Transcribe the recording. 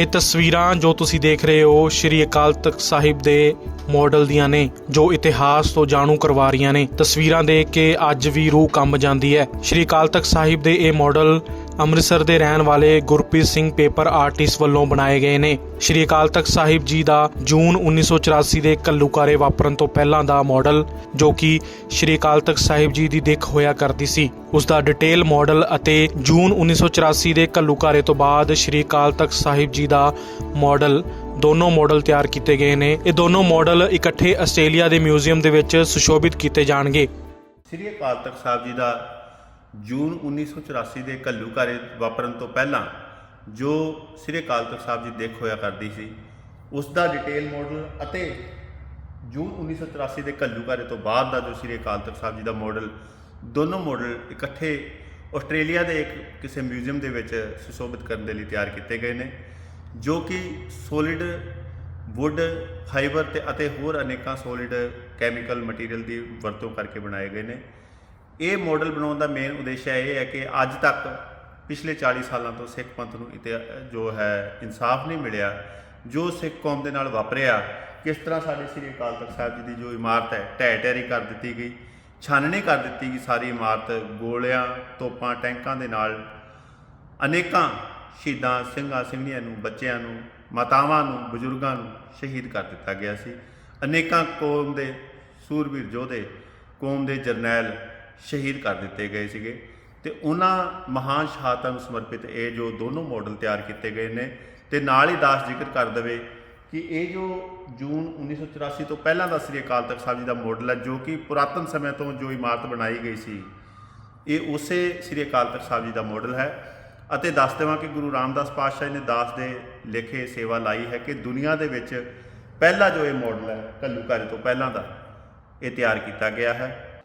ਇਹ ਤਸਵੀਰਾਂ ਜੋ ਤੁਸੀਂ ਦੇਖ ਰਹੇ ਹੋ ਸ਼੍ਰੀ ਅਕਾਲ ਤਖਤ ਸਾਹਿਬ ਦੇ ਮਾਡਲ ਦੀਆਂ ਨੇ, ਜੋ ਇਤਿਹਾਸ ਤੋਂ ਜਾਣੂ ਕਰਵਾ ਰਹੀਆਂ ਨੇ। ਤਸਵੀਰਾਂ ਦੇਖ ਕੇ ਅੱਜ ਵੀ ਰੂਹ ਕੰਬ ਜਾਂਦੀ ਹੈ। ਸ਼੍ਰੀ ਅਕਾਲ ਤਖਤ ਸਾਹਿਬ ਦੇ ਇਹ ਮਾਡਲ ਅੰਮ੍ਰਿਤਸਰ ਦੇ ਰਹਿਣ ਵਾਲੇ ਗੁਰਪ੍ਰੀਤ ਸਿੰਘ ਪੇਪਰ ਆਰਟਿਸਟ ਵੱਲੋਂ ਬਣਾਏ ਗਏ ਨੇ। ਸ਼੍ਰੀ ਅਕਾਲ ਤਖਤ ਸਾਹਿਬ ਜੀ ਦਾ ਜੂਨ 1984 ਦੇ ਕੱਲੂਕਾਰੇ ਵਾਪਰਨ ਤੋਂ ਪਹਿਲਾਂ ਦਾ ਮਾਡਲ, ਜੋ ਕਿ ਸ਼੍ਰੀ ਅਕਾਲ ਤਖਤ ਸਾਹਿਬ ਜੀ ਦੀ ਦਿੱਖ ਹੋਇਆ ਕਰਦੀ ਸੀ। ਉਸ ਦਾ ਡਿਟੇਲ ਮਾਡਲ ਅਤੇ ਜੂਨ 1984 ਦੇ ਕੱਲੂਕਾਰੇ ਤੋਂ ਬਾਅਦ ਸ਼੍ਰੀ ਅਕਾਲ ਤਖਤ ਸਾਹਿਬ ਜੀ ਦਾ ਮਾਡਲ ਦੋਨੋਂ ਮਾਡਲ ਤਿਆਰ ਕੀਤੇ ਗਏ ਨੇ। ਇਹ ਦੋਨੋਂ ਮਾਡਲ ਇਕੱਠੇ ਆਸਟ੍ਰੇਲੀਆ ਦੇ ਮਿਊਜ਼ੀਅਮ ਦੇ ਵਿੱਚ ਸੁਸ਼ੋਭਿਤ ਕੀਤੇ ਜਾਣਗੇ। ਸ੍ਰੀ ਅਕਾਲ ਤਖਤ ਸਾਹਿਬ ਜੀ ਦਾ ਜੂਨ 1984 ਦੇ ਘੱਲੂਘਾਰੇ ਵਾਪਰਨ ਤੋਂ ਪਹਿਲਾਂ ਜੋ ਸ੍ਰੀ ਅਕਾਲ ਤਖਤ ਸਾਹਿਬ ਜੀ ਦੇਖ ਹੋਇਆ ਕਰਦੀ ਸੀ, ਉਸ ਦਾ ਡਿਟੇਲ ਮਾਡਲ ਅਤੇ ਜੂਨ 1984 ਦੇ ਘੱਲੂਘਾਰੇ ਤੋਂ ਬਾਅਦ ਦਾ ਜੋ ਸ੍ਰੀ ਅਕਾਲ ਤਖਤ ਸਾਹਿਬ ਜੀ ਦਾ ਮਾਡਲ ਦੋਨੋਂ ਮਾਡਲ ਇਕੱਠੇ ਆਸਟ੍ਰੇਲੀਆ ਦੇ ਇੱਕ ਕਿਸੇ ਮਿਊਜ਼ੀਅਮ ਦੇ ਵਿੱਚ ਸੁਸ਼ੋਭਿਤ ਕਰਨ ਦੇ ਲਈ ਤਿਆਰ ਕੀਤੇ ਗਏ ਨੇ। ਜੋ ਕਿ ਸੋਲਿਡ ਵੁੱਡ ਫਾਈਬਰ ਤੇ ਅਤੇ ਹੋਰ ਅਨੇਕਾਂ ਸੋਲਿਡ ਕੈਮੀਕਲ ਮਟੀਰੀਅਲ ਦੀ ਵਰਤੋਂ ਕਰਕੇ ਬਣਾਏ ਗਏ ਨੇ। ਇਹ ਮਾਡਲ ਬਣਾਉਣ ਦਾ ਮੇਨ ਉਦੇਸ਼ ਇਹ ਹੈ ਕਿ ਅੱਜ ਤੱਕ ਪਿਛਲੇ 40 ਸਾਲਾਂ ਤੋਂ ਸਿੱਖ ਪੰਥ ਨੂੰ ਇਤੇ, ਜੋ ਹੈ, ਇਨਸਾਫ ਨਹੀਂ ਮਿਲਿਆ, ਜੋ ਸਿੱਖ ਕੌਮ ਦੇ ਨਾਲ ਵਾਪਰਿਆ, ਕਿਸ ਤਰ੍ਹਾਂ ਸਾਡੇ ਸ੍ਰੀ ਅਕਾਲ ਤਖਤ ਸਾਹਿਬ ਜੀ ਦੀ ਜੋ ਇਮਾਰਤ ਹੈ ਢਹਿ ਢੇਰੀ ਕਰ ਦਿੱਤੀ ਗਈ, ਛਾਨਣੀ ਕਰ ਦਿੱਤੀ ਗਈ ਸਾਰੀ ਇਮਾਰਤ, ਗੋਲਿਆਂ, ਤੋਪਾਂ, ਟੈਂਕਾਂ ਦੇ ਨਾਲ ਅਨੇਕਾਂ ਸ਼ਹੀਦਾਂ ਸਿੰਘਾਂ ਸਿੰਘਣੀਆਂ ਨੂੰ, ਬੱਚਿਆਂ ਨੂੰ, ਮਾਤਾਵਾਂ ਨੂੰ, ਬਜ਼ੁਰਗਾਂ ਨੂੰ ਸ਼ਹੀਦ ਕਰ ਦਿੱਤਾ ਗਿਆ ਸੀ। ਅਨੇਕਾਂ ਕੌਮ ਦੇ ਸੂਰਬੀਰ ਯੋਧੇ ਕੌਮ ਦੇ ਜਰਨੈਲ ਸ਼ਹੀਦ ਕਰ ਦਿੱਤੇ ਗਏ ਸੀਗੇ ਤੇ ਉਹਨਾਂ ਮਹਾਨ ਸ਼ਹਾਦਤਾਂ ਨੂੰ ਸਮਰਪਿਤ ਇਹ ਜੋ ਦੋਨੋਂ ਮਾਡਲ ਤਿਆਰ ਕੀਤੇ ਗਏ ਨੇ ਤੇ ਨਾਲ ਹੀ ਦਾਸ ਜ਼ਿਕਰ ਕਰ ਦਵੇ ਕਿ ਇਹ ਜੋ ਜੂਨ 1984 ਤੋਂ ਪਹਿਲਾਂ ਦਾ ਸ੍ਰੀ ਅਕਾਲ ਤਖਤ ਸਾਹਿਬ ਜੀ ਦਾ ਮਾਡਲ ਹੈ, ਜੋ ਕਿ ਪੁਰਾਤਨ ਸਮੇਂ ਤੋਂ ਜੋ ਇਮਾਰਤ ਬਣਾਈ ਗਈ ਸੀ, ਇਹ ਉਸੇ ਸ੍ਰੀ ਅਕਾਲ ਤਖਤ ਸਾਹਿਬ ਜੀ ਦਾ ਮਾਡਲ ਹੈ। ਅਤੇ ਦੱਸ ਦੇਵਾਂ ਕਿ ਗੁਰੂ ਰਾਮਦਾਸ ਪਾਤਸ਼ਾਹ ਜੀ ਨੇ ਦਾਸ ਦੇ ਲਿਖੇ ਸੇਵਾ ਲਾਈ ਹੈ ਕਿ ਦੁਨੀਆ ਦੇ ਵਿੱਚ ਪਹਿਲਾ ਜੋ ਇਹ ਮਾਡਲ ਹੈ, ਘੱਲੂਘਾਰੇ ਤੋਂ ਪਹਿਲਾਂ ਦਾ ਇਹ ਤਿਆਰ ਕੀਤਾ ਗਿਆ ਹੈ।